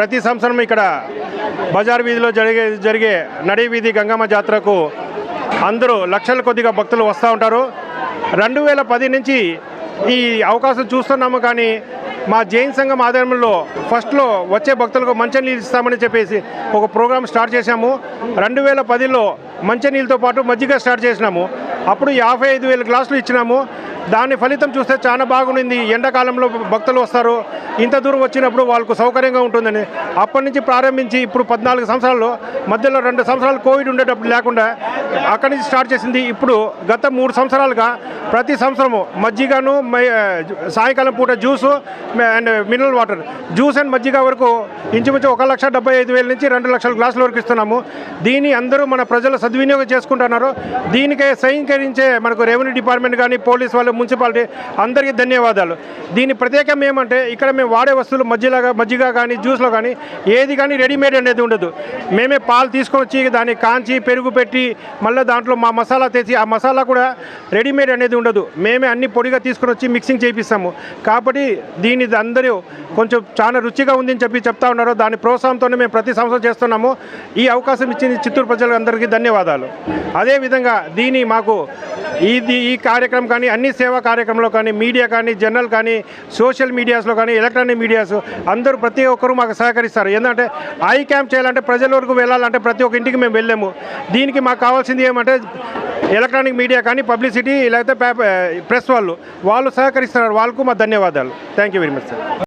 ప్రతి సంవత్సరం ఇక్కడ బజార్ వీధిలో జరిగే జరిగే నడి వీధి గంగమ్మ జాతరకు అందరూ లక్షల కొద్దిగా భక్తులు వస్తూ ఉంటారు. రెండు వేల పది నుంచి ఈ అవకాశం చూస్తున్నాము కానీ మా జైన్ సంఘం ఆధ్వర్యంలో ఫస్ట్లో వచ్చే భక్తులకు మంచినీళ్ళు ఇస్తామని చెప్పేసి ఒక ప్రోగ్రామ్ స్టార్ట్ చేశాము. రెండు వేల పదిలో మంచినీళ్ళతో పాటు మజ్జిగ స్టార్ట్ చేసినాము. అప్పుడు యాభై ఐదు వేల గ్లాసులు ఇచ్చినాము. దాని ఫలితం చూస్తే చాలా బాగుండింది ఎండాకాలంలో భక్తులు వస్తారు. ఇంత దూరం వచ్చినప్పుడు వాళ్ళకు సౌకర్యంగా ఉంటుందని అప్పటి నుంచి ప్రారంభించి ఇప్పుడు పద్నాలుగు సంవత్సరాల్లో మధ్యలో రెండు సంవత్సరాలు కోవిడ్ ఉండేటప్పుడు లేకుండా అక్కడి నుంచి స్టార్ట్ చేసింది. ఇప్పుడు గత మూడు సంవత్సరాలుగా ప్రతి సంవత్సరము మజ్జిగను మై- సాయంకాలం పూట juice and mineral water. Juice and మజ్జిగ వరకు ఇంచుమించు ఒక లక్ష డెబ్బై ఐదు వేల నుంచి రెండు లక్షల గ్లాసుల వరకు ఇస్తున్నాము. దీన్ని అందరూ మన ప్రజలు సద్వినియోగం చేసుకుంటున్నారు. దీనికే సహకరించే మనకు రెవెన్యూ డిపార్ట్మెంట్ కానీ పోలీస్ వాళ్ళు మున్సిపాలిటీ అందరికీ ధన్యవాదాలు. దీని ప్రత్యేకం ఏమంటే ఇక్కడ మేము వాడే వస్తువులు మజ్జిలాగా మజ్జిగ కానీ జ్యూస్లో కానీ ఏది కానీ రెడీమేడ్ అనేది ఉండదు. మేమే పాలు తీసుకొని వచ్చి దాన్ని కాంచి పెరుగు పెట్టి మళ్ళీ దాంట్లో మా మసాలా తెచ్చి ఆ మసాలా కూడా రెడీమేడ్ అనేది ఉండదు. మేమే అన్ని పొడిగా తీసుకుని వచ్చి మిక్సింగ్ చేపిస్తాము. కాబట్టి దీని అందరూ కొంచెం చాలా రుచిగా ఉందని చెప్పి చెప్తా ఉన్నారు దాని ప్రోత్సాహంతోనే మేము ప్రతి సంవత్సరం చేస్తున్నాము. ఈ అవకాశం ఇచ్చిన చిత్తూరు ప్రజలందరికీ ధన్యవాదాలు. అదేవిధంగా దీని మాకు ఇది ఈ కార్యక్రమం కానీ అన్ని సేవా కార్యక్రమంలో కానీ మీడియా కానీ జర్నల్ కానీ సోషల్ మీడియాస్లో కానీ ఎలక్ట్రానిక్ మీడియాస్ అందరూ ప్రతి ఒక్కరూ మాకు సహకరిస్తారు. ఏంటంటే ఐ క్యాంప్ చేయాలంటే ప్రజల వరకు వెళ్ళాలంటే ప్రతి ఒక్క ఇంటికి మేము వెళ్ళాము. దీనికి మాకు కావాల్సిన కావాల్సింది ఏమంటే ఎలక్ట్రానిక్ మీడియా కానీ పబ్లిసిటీ లేకపోతే పేపర్ ప్రెస్ వాళ్ళు. వాళ్ళు సహకరిస్తున్నారు. వాళ్ళకు మా ధన్యవాదాలు. Thank you very much sir